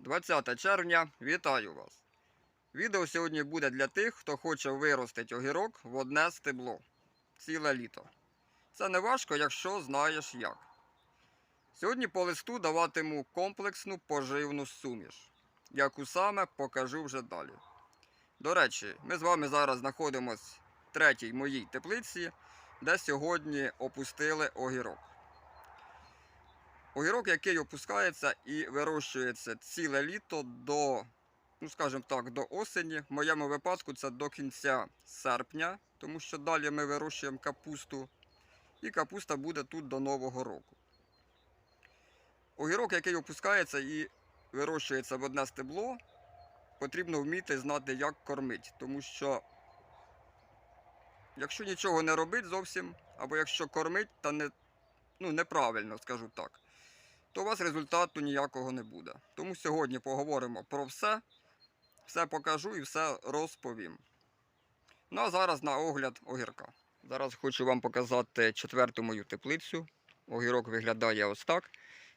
20 червня, вітаю вас! Відео сьогодні буде для тих, хто хоче виростити огірок в одне стебло ціле літо. Це не важко, якщо знаєш як. Сьогодні по листу даватиму комплексну поживну суміш, яку саме покажу вже далі. До речі, ми з вами зараз знаходимося в третій моїй теплиці, де сьогодні опустили огірок. Огірок, який опускається і вирощується ціле літо до, ну скажімо так, до осені. В моєму випадку це до кінця серпня, тому що далі ми вирощуємо капусту. І капуста буде тут до Нового року. Огірок, який опускається і вирощується в одне стебло, потрібно вміти знати, як кормити. Тому що, якщо нічого не робить зовсім, або якщо кормить, та не, ну, неправильно, скажу так, то у вас результату ніякого не буде. Тому сьогодні поговоримо про все, все покажу і все розповім. Ну а зараз на огляд огірка. Зараз хочу вам показати четверту мою теплицю. Огірок виглядає ось так.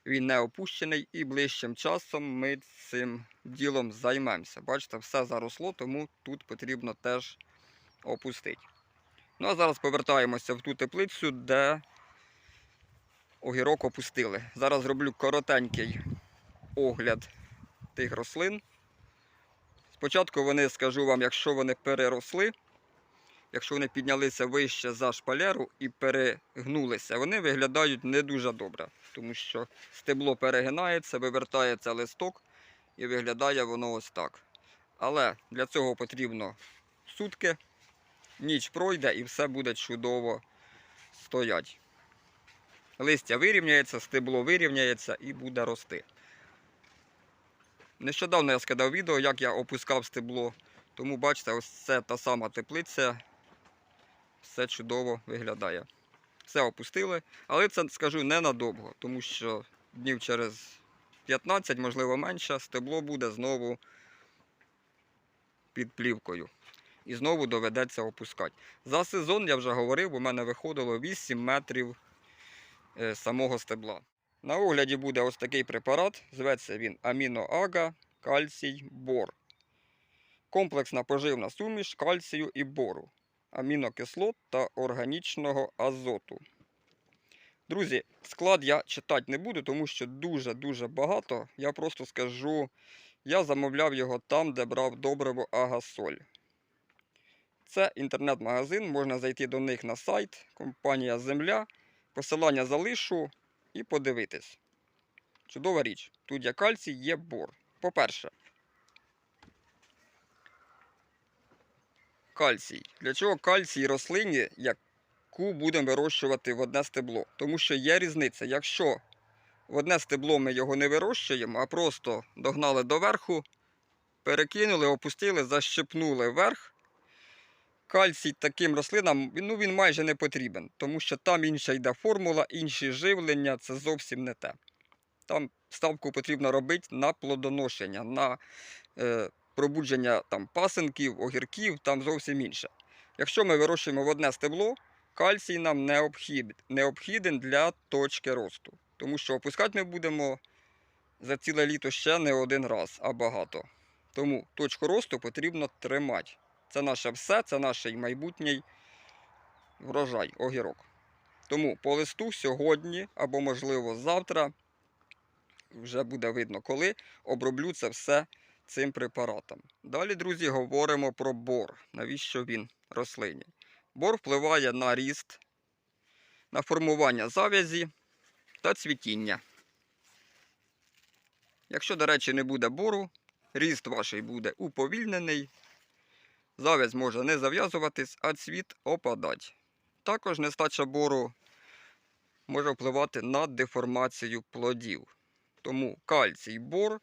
Він не опущений і ближчим часом ми цим ділом займемося. Бачите, все заросло, тому тут потрібно теж опустити. Ну а зараз повертаємося в ту теплицю, де огірок опустили. Зараз зроблю коротенький огляд тих рослин. Спочатку вони скажу вам, якщо вони переросли, якщо вони піднялися вище за шпалеру і перегнулися, вони виглядають не дуже добре, тому що стебло перегинається, вивертається листок і виглядає воно ось так. Але для цього потрібно сутки, ніч пройде і все буде чудово стоять. Листя вирівняється, стебло вирівняється і буде рости. Нещодавно я скидав відео, як я опускав стебло. Тому бачите, ось це та сама теплиця. Все чудово виглядає. Все опустили, але це скажу ненадовго, тому що днів через 15, можливо менше, стебло буде знову під плівкою. І знову доведеться опускати. За сезон, я вже говорив, у мене виходило 8 метрів самого стебла. На огляді буде ось такий препарат. Зветься він аміноага, кальцій, бор. Комплексна поживна суміш кальцію і бору, амінокислот та органічного азоту. Друзі, склад я читати не буду, тому що дуже-дуже багато. Я просто скажу, я замовляв його там, де брав добриво Агасоль. Це інтернет-магазин, можна зайти до них на сайт, компанія Земля. Посилання залишу і подивитись. Чудова річ. Тут є кальцій, є бор. По-перше, кальцій. Для чого кальцій рослині, яку будемо вирощувати в одне стебло? Тому що є різниця. Якщо в одне стебло ми його не вирощуємо, а просто догнали до верху, перекинули, опустили, защепнули вверх. Кальцій таким рослинам ну, він майже не потрібен, тому що там інша йде формула, інші живлення це зовсім не те. Там ставку потрібно робити на плодоношення, на е, пробудження там, пасенків, огірків, там зовсім інше. Якщо ми вирощуємо в одне стебло, кальцій нам необхід, необхіден для точки росту. Тому що опускати ми будемо за ціле літо ще не один раз, а багато. Тому точку росту потрібно тримати. Це наше все, це наш майбутній врожай, огірок. Тому по листу сьогодні або, можливо, завтра, вже буде видно коли, оброблю це все цим препаратом. Далі, друзі, говоримо про бор. Навіщо він рослині? Бор впливає на ріст, на формування зав'язі та цвітіння. Якщо, до речі, не буде бору, ріст ваш буде уповільнений, зав'язь може не зав'язуватись, а цвіт опадати. Також нестача бору може впливати на деформацію плодів. Тому кальцій бор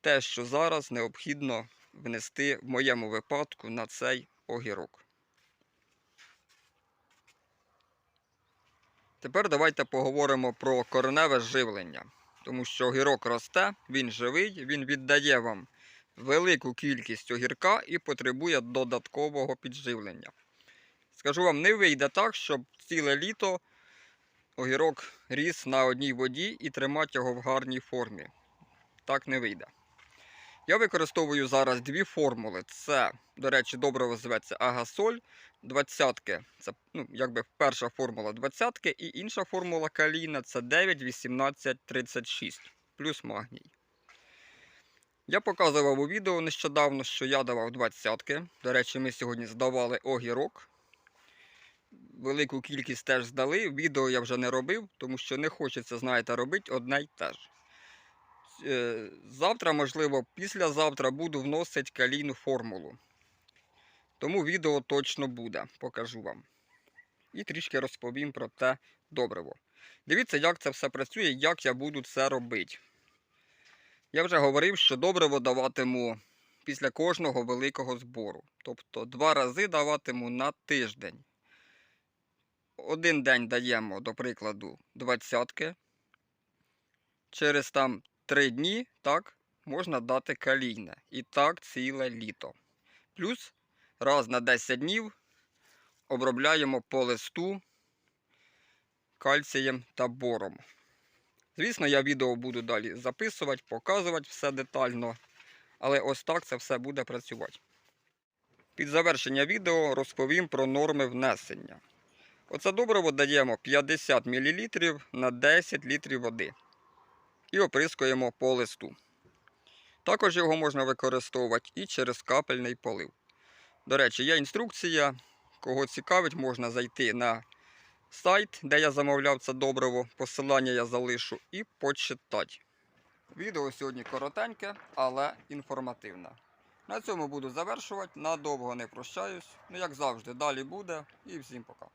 те, що зараз необхідно внести в моєму випадку на цей огірок. Тепер давайте поговоримо про кореневе живлення. Тому що огірок росте, він живий, він віддає вам велику кількість огірка і потребує додаткового підживлення. Скажу вам, не вийде так, щоб ціле літо огірок ріс на одній воді і тримати його в гарній формі. Так не вийде. Я використовую зараз дві формули. Це, до речі, добриво зветься Агасоль. Двадцятки. Це ну, якби перша формула двадцятки, і інша формула каліна це 9, 18, 36 плюс магній. Я показував у відео нещодавно, що я давав двадцятки. До речі, ми сьогодні здавали огірок. Велику кількість теж здали. Відео я вже не робив, тому що не хочеться, знаєте, робити одне й те ж. Е, Завтра, можливо, післязавтра буду вносити калійну формулу. Тому відео точно буде, покажу вам. І трішки розповім про те добриво. Дивіться, як це все працює, як я буду це робити. Я вже говорив, що добриво даватиму після кожного великого збору. Тобто два рази даватиму на тиждень. Один день даємо, до прикладу, двадцятки. Через там три дні так, можна дати калійне. І так ціле літо. Плюс раз на 10 днів обробляємо по листу кальцієм та бором. Звісно, я відео буду далі записувати, показувати все детально. Але ось так це все буде працювати. Під завершення відео розповім про норми внесення. Оце добриво даємо 50 мл на 10 літрів води. І оприскуємо по листу. Також його можна використовувати і через капельний полив. До речі, є інструкція. Кого цікавить, можна зайти на сайт, де я замовляв це добриво. Посилання я залишу і почитати. Відео сьогодні коротеньке, але інформативне. На цьому буду завершувати. Надовго не прощаюсь. Ну, як завжди, далі буде. І всім пока.